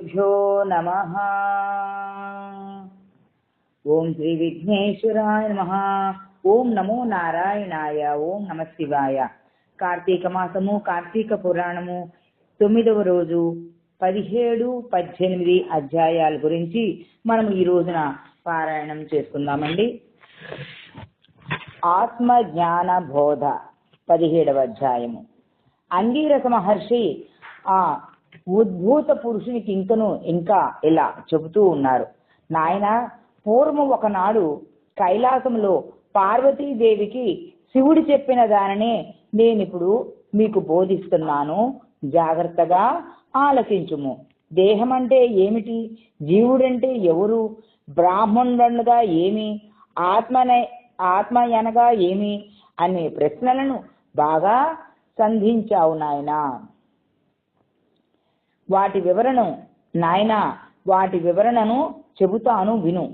శ్రీగురుభ్యో నమ ఓం శ్రీ విఘ్నేశ్వరాయ నమ ఓం నమో నారాయణాయ ఓం నమ శివాయ కార్తీక మాసము కార్తీక పురాణము తొమ్మిదవ రోజు పదిహేడు పద్దెనిమిది అధ్యాయాల గురించి మనం ఈ రోజున పారాయణం చేసుకుందామండి. ఆత్మ జ్ఞాన బోధ పదిహేడవ అధ్యాయము. అంగీరస మహర్షి ఆ ఉద్భూత పురుషునికి ఇంకను ఇంకా ఇలా చెబుతూ ఉన్నారు. నాయన పూర్వం ఒకనాడు కైలాసంలో పార్వతీదేవికి శివుడు చెప్పిన దానినే నేనిప్పుడు మీకు బోధిస్తున్నాను. జాగ్రత్తగా ఆలకించుము. దేహం అంటే ఏమిటి? జీవుడంటే ఎవరు? బ్రాహ్మణుడనగా ఏమి? ఆత్మనే ఆత్మ అనగా ఏమి? అనే ప్రశ్నలను బాగా సంధించావు నాయనా. వాటి వివరణ నాయన వాటి వివరణను చెబుతాను విను.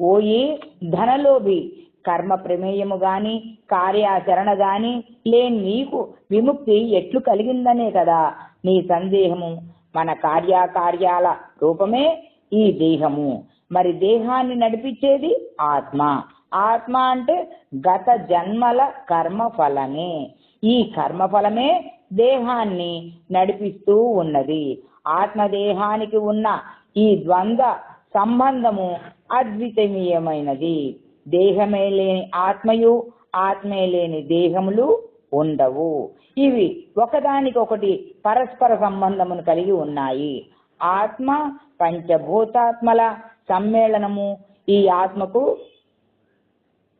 ఓయి ధనలోభి కర్మ ప్రమేయము గాని కార్యాచరణ గాని లేని నీకు విముక్తి ఎట్లు కలిగిందనే కదా? నీ సందేహము మన కార్యకార్యాల రూపమే ఈ దేహము. మరి దేహాన్ని నడిపించేది ఆత్మ. ఆత్మ అంటే గత జన్మల కర్మ ఫలమే ఈ కర్మ ఫలమే దేహాన్ని నడిపిస్తూ ఉన్నది. ఆత్మదేహానికి ఉన్న ఈ ద్వంద్వ సంబంధము అద్వితీయమైనది దేహమే లేని ఆత్మయు ఆత్మే లేని దేహములు ఉండవు. ఇవి ఒకదానికొకటి పరస్పర సంబంధమును కలిగి ఉన్నాయి. ఆత్మ పంచభూతాత్మల సమ్మేళనము. ఈ ఆత్మకు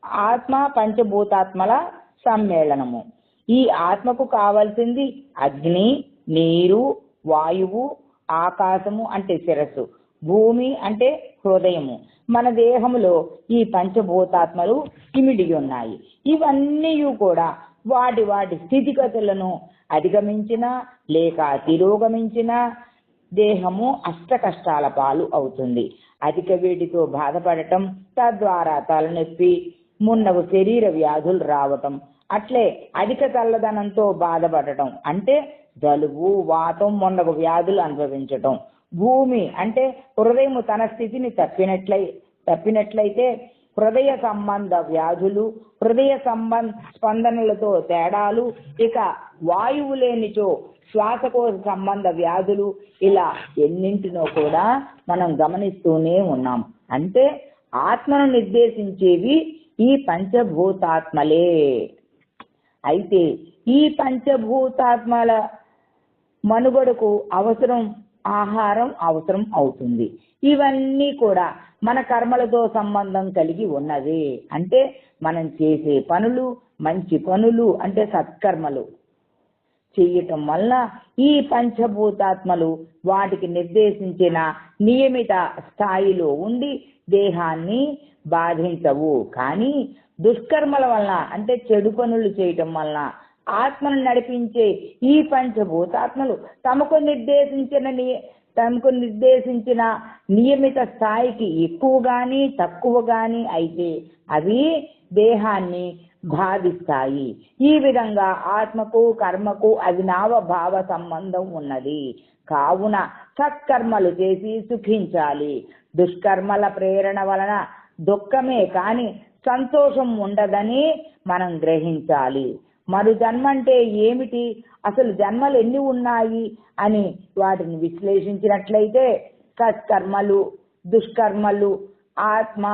ఆత్మ పంచభూతాత్మల సమ్మేళనము. ఈ ఆత్మకు కావలసింది అగ్ని నీరు వాయువు ఆకాశము అంటే శిరస్సు భూమి అంటే హృదయము. మన దేహములో ఈ పంచభూతాత్మలు ఇమిడి ఉన్నాయి. ఇవన్నీ కూడా వాటి వాటి స్థితిగతులను అధిగమించిన లేక తిరోగమించిన దేహము అష్ట కష్టాల పాలు అవుతుంది. అధిక వేడితో బాధపడటం తద్వారా తలనొప్పి మున్నగు శరీర వ్యాధులు రావటం అట్లే అధిక చల్లదనంతో బాధపడటం అంటే జలుబు వాతం మొన్నగు వ్యాధులు అనుభవించటం. భూమి అంటే హృదయము తన స్థితిని తప్పినట్లయి తప్పినట్లయితే హృదయ సంబంధ వ్యాధులు హృదయ సంబంధ స్పందనలతో తేడాలు ఇక వాయువు లేనిచో శ్వాసకోశ సంబంధ వ్యాధులు ఇలా ఎన్నింటినో కూడా మనం గమనిస్తూనే ఉన్నాం. అంటే ఆత్మను నిర్దేశించేవి ఈ పంచభూతాత్మలే. అయితే ఈ పంచభూతాత్మల మనుగడకు అవసరం ఆహారం అవసరం అవుతుంది. ఇవన్నీ కూడా మన కర్మలతో సంబంధం కలిగి ఉన్నది అంటే మనం చేసే పనులు మంచి పనులు అంటే సత్కర్మలు చేయటం వల్ల ఈ పంచభూతాత్మలు వాటికి నిర్దేశించిన నియమిత స్థాయిలో ఉండి దేహాన్ని బాధించవు. కానీ దుష్కర్మల వలన అంటే చెడు పనులు చేయటం వలన ఆత్మను నడిపించే ఈ పంచభూతాత్మలు తమకు నిర్దేశించిన తమకు నిర్దేశించిన నియమిత స్థాయికి ఎక్కువ గాని తక్కువ గాని అయితే అవి దేహాన్ని భావిస్తాయి ఈ విధంగా ఆత్మకు కర్మకు అవినావ భావ సంబంధం ఉన్నది. కావున సత్కర్మలు చేసి సుఖించాలి. దుష్కర్మల ప్రేరణ వలన దుఃఖమే కాని సంతోషం ఉండదని మనం గ్రహించాలి. మరు జన్మ అంటే ఏమిటి? అసలు జన్మలు ఎన్ని ఉన్నాయి? అని వాటిని విశ్లేషించినట్లయితే సత్కర్మలు దుష్కర్మలు ఆత్మ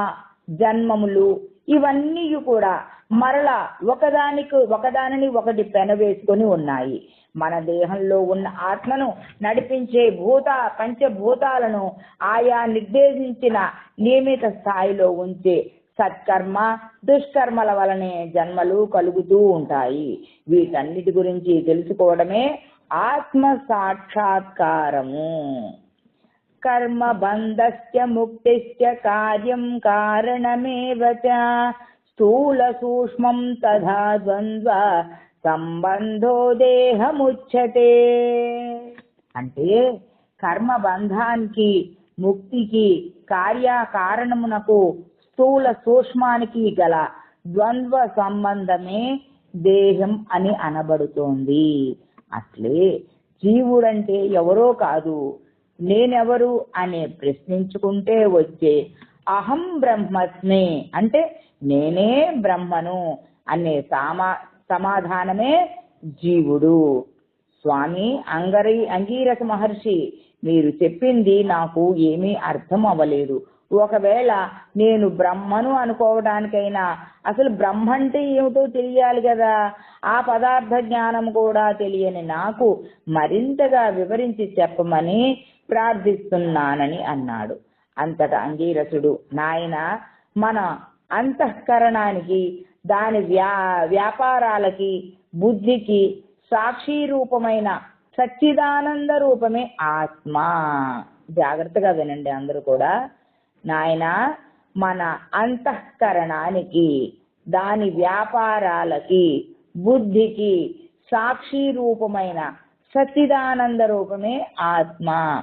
జన్మములు ఇవన్నీ కూడా మరలా ఒకదానికి ఒకదానిని ఒకటి పెనవేసుకొని ఉన్నాయి. మన దేహంలో ఉన్న ఆత్మను నడిపించే భూత పంచభూతాలను ఆయా నిర్దేశించిన నియమిత స్థాయిలో ఉంచే సత్కర్మ దుష్కర్మల వలనే జన్మలు కలుగుతూ ఉంటాయి. వీటన్నిటి గురించి తెలుసుకోవడమే ఆత్మ సాక్షాత్కారము. కర్మ బంధస్య ముక్తిశ్చ కార్యం కారణమేవ స్థూల సూక్ష్మం తథా ద్వంద్వ సంబంధో దేహముచ్యతే. అంటే కర్మ బంధానికి ముక్తికి కార్యకారణమునకు స్థూల సూక్ష్మానికి గల ద్వంద్వ సంబంధమే దేహం అని అనబడుతోంది. అట్లే జీవుడంటే ఎవరో కాదు నేనెవరు అనే ప్రశ్నించుకుంటే వచ్చే అహం బ్రహ్మస్మి అంటే నేనే బ్రహ్మను అనే సమా సమాధానమే జీవుడు. స్వామి అంగరి అంగీరస మహర్షి మీరు చెప్పింది నాకు ఏమీ అర్థం అవ్వలేదు. ఒకవేళ నేను బ్రహ్మను అనుకోవడానికైనా అసలు బ్రహ్మ అంటే ఏమిటో తెలియాలి కదా? ఆ పదార్థ జ్ఞానం కూడా తెలియని నాకు మరింతగా వివరించి చెప్పమని ప్రార్థిస్తున్నానని అన్నాడు. అంతట అంగీరసుడు నాయన మన అంతఃకరణానికి దాని వ్యా వ్యాపారాలకి బుద్ధికి సాక్షి రూపమైన సచ్చిదానంద రూపమే ఆత్మ. జాగ్రత్తగా వినండి అందరూ కూడా. నాయన మన అంతఃకరణానికి దాని వ్యాపారాలకి బుద్ధికి సాక్షి రూపమైన సచ్చిదానంద రూపమే ఆత్మ.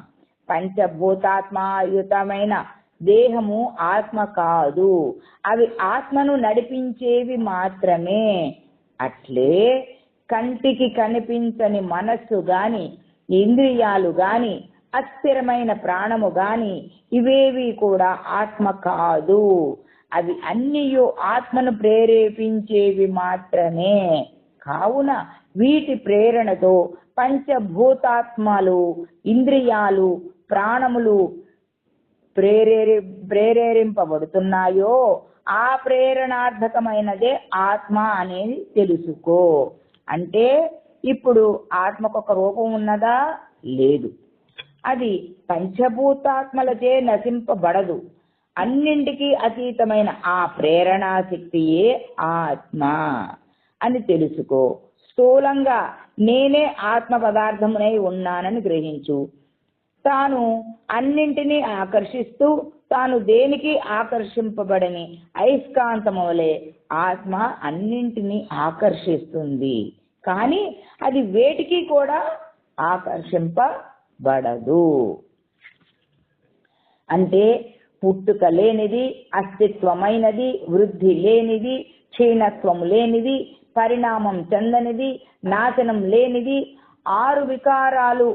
పంచభూతాత్మాయుతమైన దేహము ఆత్మ కాదు. అవి ఆత్మను నడిపించేవి మాత్రమే. అట్లే కంటికి కనిపించని మనస్సు గాని ఇంద్రియాలు గాని అస్థిరమైన ప్రాణము గాని ఇవేవి కూడా ఆత్మ కాదు. అవి అన్నియు ఆత్మను ప్రేరేపించేవి మాత్రమే. కావున వీటి ప్రేరణతో పంచభూతాత్మలు ఇంద్రియాలు ప్రాణములు ప్రేరే ప్రేరేరింపబడుతున్నాయో ఆ ప్రేరణార్థకమైనదే ఆత్మ అనేది తెలుసుకో. అంటే ఇప్పుడు ఆత్మకొక రూపం ఉన్నదా? లేదు. అది పంచభూతాత్మలచే నశింపబడదు. అన్నింటికీ అతీతమైన ఆ ప్రేరణాశక్తియే ఆత్మ అని తెలుసుకో. స్థూలంగా నేనే ఆత్మ పదార్థమునై ఉన్నానని గ్రహించు. తాను అన్నింటినీ ఆకర్షిస్తూ తాను దేనికి ఆకర్షింపబడని అయస్కాంతము వలె ఆత్మ అన్నింటినీ ఆకర్షిస్తుంది. కానీ అది వేటికి కూడా ఆకర్షింప బడదు అంటే పుట్టుక లేనిది అస్తిత్వమైనది వృద్ధి లేనిది క్షీణత్వం లేనిది పరిణామం చెందనిది నాశనం లేనిది ఆరు వికారాలు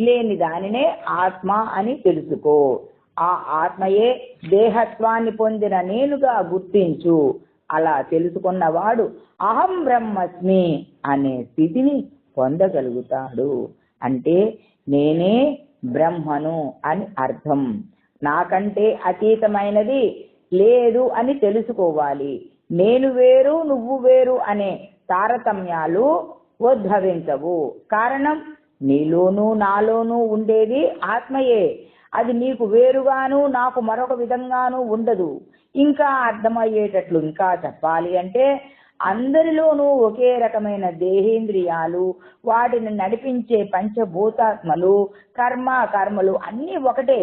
లేని దానినే ఆత్మ అని తెలుసుకో. ఆ ఆత్మయే దేహత్వాన్ని పొందిన నేనుగా గుర్తించు. అలా తెలుసుకున్నవాడు అహం బ్రహ్మస్మి అనే స్థితిని పొందగలుగుతాడు. అంటే నేనే బ్రహ్మను అని అర్థం. నాకంటే అతీతమైనది లేదు అని తెలుసుకోవాలి. నేను వేరు నువ్వు వేరు అనే తారతమ్యాలు ఉద్భవించవు. కారణం నీలోనూ నాలోనూ ఉండేది ఆత్మయే. అది నీకు వేరుగాను నాకు మరొక విధంగాను ఉండదు. ఇంకా అర్థమయ్యేటట్లు ఇంకా చెప్పాలి అంటే అందరిలోనూ ఒకే రకమైన దేహేంద్రియాలు వాటిని నడిపించే పంచభూతాత్మలు కర్మ కర్మలు అన్నీ ఒకటే.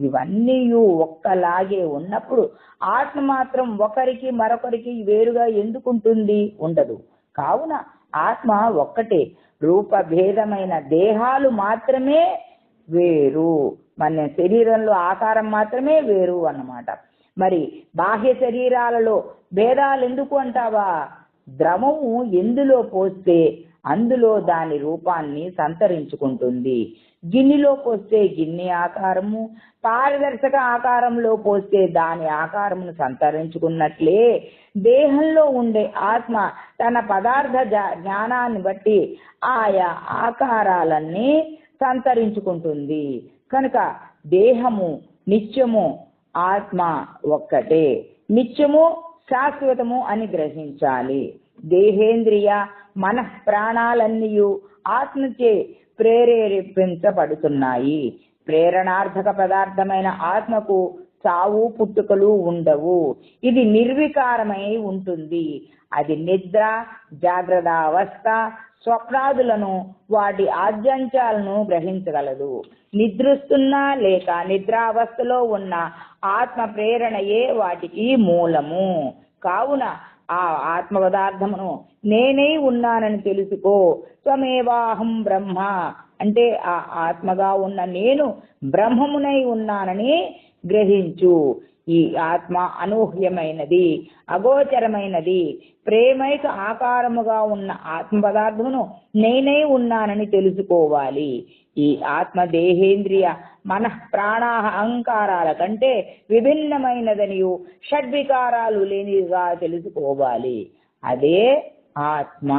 ఇవన్నీ ఒక్కలాగే ఉన్నప్పుడు ఆత్మ మాత్రం ఒకరికి మరొకరికి వేరుగా ఎందుకుంటుంది? ఉండదు. కావున ఆత్మ ఒక్కటే. రూపభేదమైన దేహాలు మాత్రమే వేరు. మన శరీరంలో ఆకారం మాత్రమే వేరు అన్నమాట. మరి బాహ్య శరీరాలలో భేదాలు ఎందుకు అంటావా? ద్రవము ఎందులో పోస్తే అందులో దాని రూపాన్ని సంతరించుకుంటుంది. గిన్నెలో పోస్తే గిన్నె ఆకారము పారదర్శక ఆకారంలో పోస్తే దాని ఆకారమును సంతరించుకున్నట్లే దేహంలో ఉండే ఆత్మ తన పదార్థ జా- జ్ఞానాన్ని బట్టి ఆయా ఆకారాలన్నీ సంతరించుకుంటుంది. కనుక దేహము నిత్యము ఆత్మ ఒక్కటే. నిత్యము శాశ్వతము అని గ్రహించాలి. దేహేంద్రియ మన ప్రాణాలన్నీ ఆత్మచే ప్రేరేపించబడుతున్నాయి. ప్రేరణార్థక పదార్థమైన ఆత్మకు చావు పుట్టుకలు ఉండవు. ఇది నిర్వికారమై ఉంటుంది. అది నిద్ర జాగ్రత్త అవస్థ స్వప్నాదులను వాటి ఆద్యంచాలను గ్రహించగలదు. నిద్రిస్తున్నా లేక నిద్రావస్థలో ఉన్న ఆత్మ ప్రేరణయే వాటికి మూలము. కావున ఆ ఆత్మ పదార్థమును నేనే ఉన్నానని తెలుసుకో. త్వమేవాహం బ్రహ్మ. అంటే ఆ ఆత్మగా ఉన్న నేను బ్రహ్మమునై ఉన్నానని గ్రహించు. ఈ ఆత్మ అనూహ్యమైనది అగోచరమైనది. ప్రేమైక ఆకారముగా ఉన్న ఆత్మ పదార్థమును నేనే ఉన్నానని తెలుసుకోవాలి. ఈ ఆత్మ దేహేంద్రియ మన ప్రాణాహ అహంకారాల కంటే విభిన్నమైనదనియు షడ్వికారాలు లేనిదిగా తెలుసుకోవాలి. అదే ఆత్మ.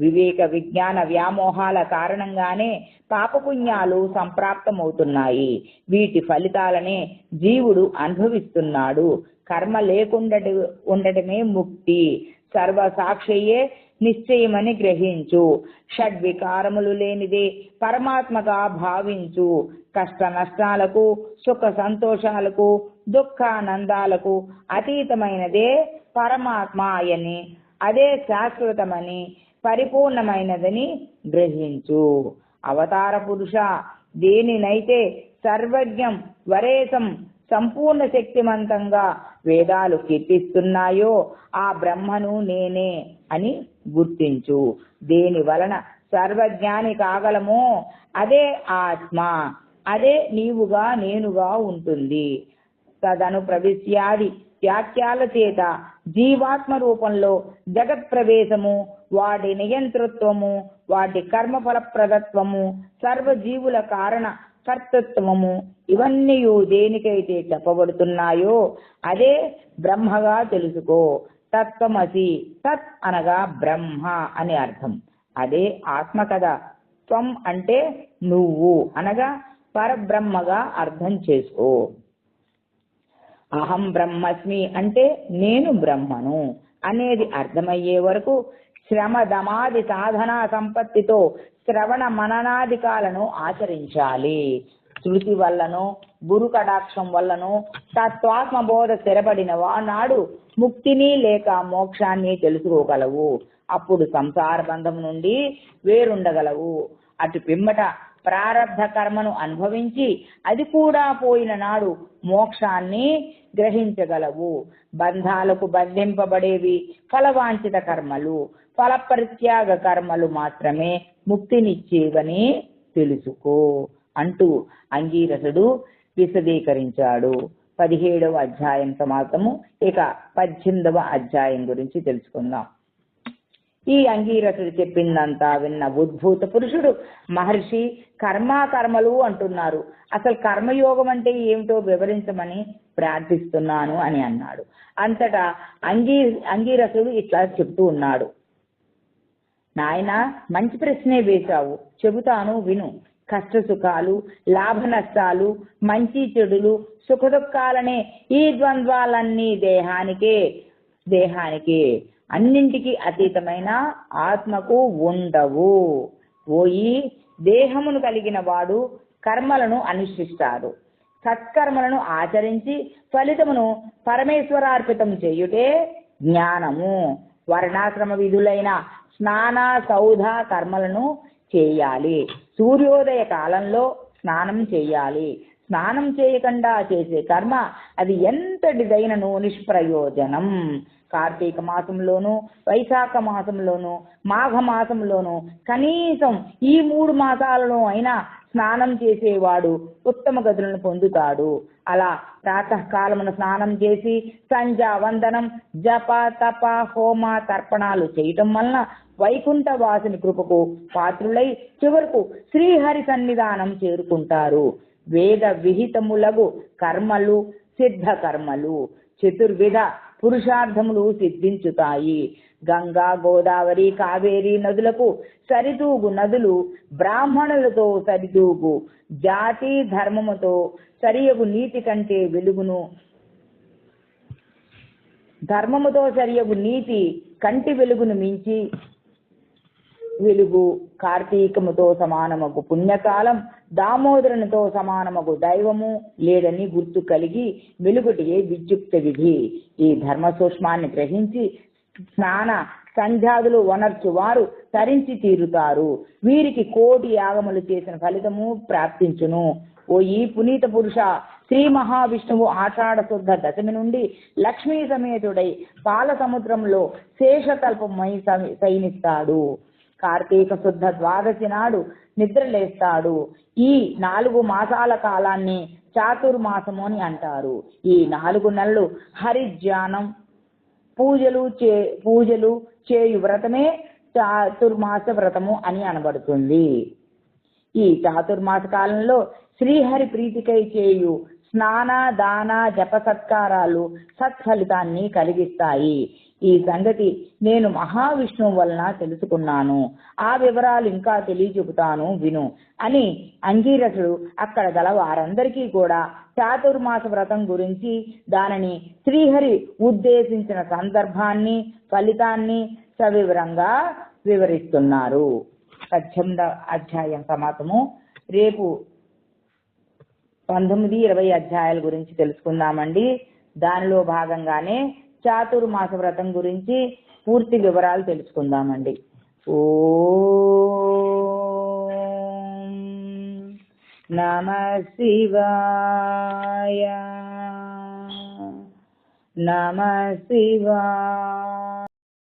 వివేక విజ్ఞాన వ్యామోహాల కారణంగానే పాపపుణ్యాలు సంప్రాప్తమవుతున్నాయి. వీటి ఫలితాలనే జీవుడు అనుభవిస్తున్నాడు. కర్మ లేకుండా ఉండటమే ముక్తి. సర్వసాక్షయే నిశ్చయమని గ్రహించు. షడ్వికారములు లేనిదే పరమాత్మగా భావించు. కష్ట నష్టాలకు సుఖ సంతోషాలకు దుఃఖానందాలకు అతీతమైనదే పరమాత్మ అని అదే శాశ్వతమని పరిపూర్ణమైనదని గ్రహించు. అవతార పురుష దేనినైతే సర్వజ్ఞం వరేసం సంపూర్ణ శక్తిమంతంగా వేదాలు కీర్తిస్తున్నాయో ఆ బ్రహ్మను నేనే అని గుర్తించు. దేని వలన సర్వజ్ఞాని కాగలమో అదే ఆత్మ అదే నీవుగా నేనుగా ఉంటుంది. తదను ప్రవిశ్యాది వ్యాఖ్యాల చేత జీవాత్మ రూపంలో జగత్ ప్రవేశము వాటి నియంతృత్వము వాటి కర్మఫల ప్రదత్వము సర్వజీవుల కారణ కర్తృత్వము ఇవన్నీ దేనికైతే చెప్పబడుతున్నాయో అదే బ్రహ్మగా తెలుసుకో. తత్వమసి తత్ అనగా బ్రహ్మ అని అర్థం. అదే ఆత్మ కదా త్వం అంటే నువ్వు అనగా పరబ్రహ్మగా అర్థం చేసుకో. అహం బ్రహ్మస్మి అంటే నేను బ్రహ్మను అనేది అర్థమయ్యే వరకు శ్రమ దమాది సాధనా సంపత్తితో శ్రవణ మననాదికాలను ఆచరించాలి. శృతి వల్లనో గురు కటాక్షం వల్లనో తత్వాత్మ బోధ స్థిరపడిన వానాడు ముక్తిని లేక మోక్షాన్ని తెలుసుకోగలవు. అప్పుడు సంసార బంధం నుండి వేరుండగలవు. అటు పిమ్మట ప్రారంభ కర్మను అనుభవించి అది కూడా పోయిన నాడు మోక్షాన్ని గ్రహించగలవు. బంధాలకు బంధింపబడేవి ఫలవాంఛిత కర్మలు ఫలపరిత్యాగ కర్మలు మాత్రమే ముక్తినిచ్చేవని తెలుసుకో అంటూ అంగీరసుడు విశదీకరించాడు. పదిహేడవ అధ్యాయం సమాప్తము. ఇక పద్దెనిమిదవ అధ్యాయం గురించి తెలుసుకుందాం. ఈ అంగీరసుడు చెప్పిందంతా విన్న ఉద్భూత పురుషుడు. మహర్షి కర్మాకర్మలు అంటున్నారు. అసలు కర్మయోగం అంటే ఏమిటో వివరించమని ప్రార్థిస్తున్నాను అని అన్నాడు. అంతటా అంగీ అంగీరసుడు ఇట్లా చెప్తూ ఉన్నాడు. నాయన మంచి ప్రశ్నే వేశావు. చెబుతాను విను. కష్ట సుఖాలు లాభ నష్టాలు మంచి చెడులు సుఖ దుఃఖాలనే ఈ ద్వంద్వాలన్నీ దేహానికే దేహానికే అన్నింటికి అతీతమైన ఆత్మకు ఉండవు. పోయి దేహమును కలిగిన వాడు కర్మలను అనుష్ఠిస్తాడు. సత్కర్మలను ఆచరించి ఫలితమును పరమేశ్వరార్పితం చేయుటే జ్ఞానము. వర్ణాశ్రమ విధులైన స్నాన సౌధ కర్మలను చేయాలి. సూర్యోదయ కాలంలో స్నానం చేయాలి. స్నానం చేయకుండా చేసే కర్మ అది ఎంతటిదైనను నిష్ప్రయోజనం. కార్తీక మాసంలోనూ వైశాఖ మాసంలోను మాఘ మాసంలోను కనీసం ఈ మూడు మాసాలలో అయినా స్నానం చేసేవాడు ఉత్తమ గతులను పొందుతాడు. అలా ప్రాతకాలమున స్నానం చేసి సంధ్యా వందనం జప తప హోమ తర్పణాలు చేయటం వలన వైకుంఠ వాసుని కృపకు పాత్రులై చివరకు శ్రీహరి సన్నిధానం చేరుకుంటారు. వేద విహితములగు కర్మలు సిద్ధ కర్మలు చతుర్విధ పురుషార్థములు సిద్ధించుతాయి. గంగా గోదావరి కావేరి నదులకు సరితూగు నదులు బ్రాహ్మణులతో సరితూగు జాతి ధర్మముతో సరియగు నీతి కంటే వెలుగును ధర్మముతో సరియగు నీతి కంటి వెలుగును మించి వెలుగు కార్తీకముతో సమానమగు పుణ్యకాలం దామోదరునితో సమానమగు దైవము లేదని గుర్తు కలిగి వెలుగుటియే విద్యుక్త విధి. ఈ ధర్మ సూక్ష్మాన్ని గ్రహించి స్నాన సంధ్యాదులు వనర్చు వారు తరించి తీరుతారు. వీరికి కోటి యాగములు చేసిన ఫలితము ప్రాప్తించును. ఓ ఈ పునీత పురుష శ్రీ మహావిష్ణువు ఆషాఢ శుద్ధ దశమి నుండి లక్ష్మీ సమేతుడై పాల సముద్రంలో శేషకల్పమై సైనిస్తాడు. కార్తీక శుద్ధ ద్వాదశి నాడు నిద్రలేస్తాడు. ఈ నాలుగు మాసాల కాలాన్ని చాతుర్మాసము అని అంటారు. ఈ నాలుగు నెలలు హరిధ్యానం పూజలు చే పూజలు చేయు వ్రతమే చాతుర్మాస వ్రతము అని అనబడుతుంది. ఈ చాతుర్మాస కాలంలో శ్రీహరి ప్రీతికై చేయు స్నాన దాన జప సత్కారాలు సత్ఫలితాన్ని కలిగిస్తాయి. ఈ సంగతి నేను మహావిష్ణువు వలన తెలుసుకున్నాను. ఆ వివరాలు ఇంకా తెలియచెబుతాను విను అని అంగీరసుడు అక్కడ గల వారందరికీ కూడా చాతుర్మాస వ్రతం గురించి దానిని శ్రీహరి ఉద్దేశించిన సందర్భాన్ని ఫలితాన్ని సవివరంగా వివరిస్తున్నారు. పద్దెనిమిదవ అధ్యాయం సమాతము రేపు పంతొమ్మిది ఇరవై అధ్యాయాల గురించి తెలుసుకుందామండి. దానిలో భాగంగానే చాతుర్మాస వ్రతం గురించి పూర్తి వివరాలు తెలుసుకుందామండి. ఓ నమ శివాయ. నమ శివాయ.